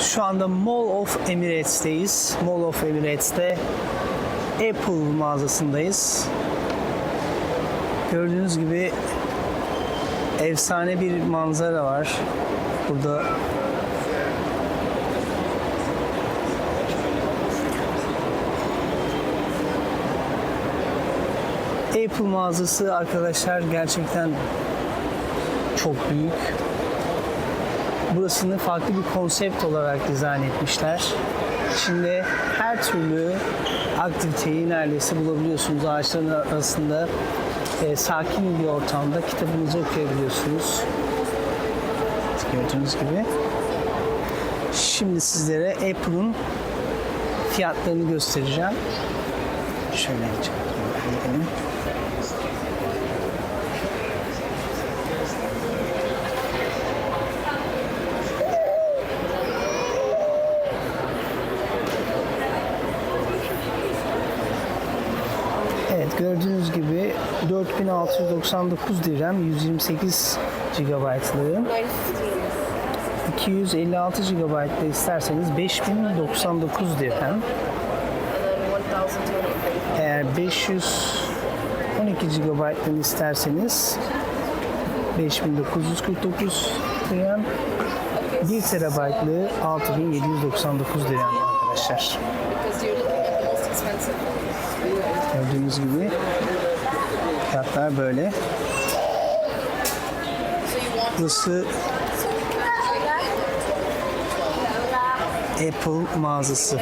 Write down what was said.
Şu anda Mall of Emirates'teyiz. Mall of Emirates'te Apple mağazasındayız. Gördüğünüz gibi efsane bir manzara var. Burada Apple mağazası arkadaşlar gerçekten çok büyük. Burasını farklı bir konsept olarak dizayn etmişler. İçinde her türlü aktiviteyi neredeyse bulabiliyorsunuz. Ağaçların arasında e, sakin bir ortamda kitabınızı okuyabiliyorsunuz. Gördüğünüz gibi. Şimdi sizlere Apple'ın fiyatlarını göstereceğim. Şöyle gidelim. Gördüğünüz gibi 4699 dirhem 128 GB'lığın 256 GB'da isterseniz 5099 dirhem eğer 512 GB'dan isterseniz 5949 dirhem 1 TB'lığı 6799 dirhem arkadaşlar. Gördüğünüz gibi fiyatlar böyle. Burası Apple mağazası.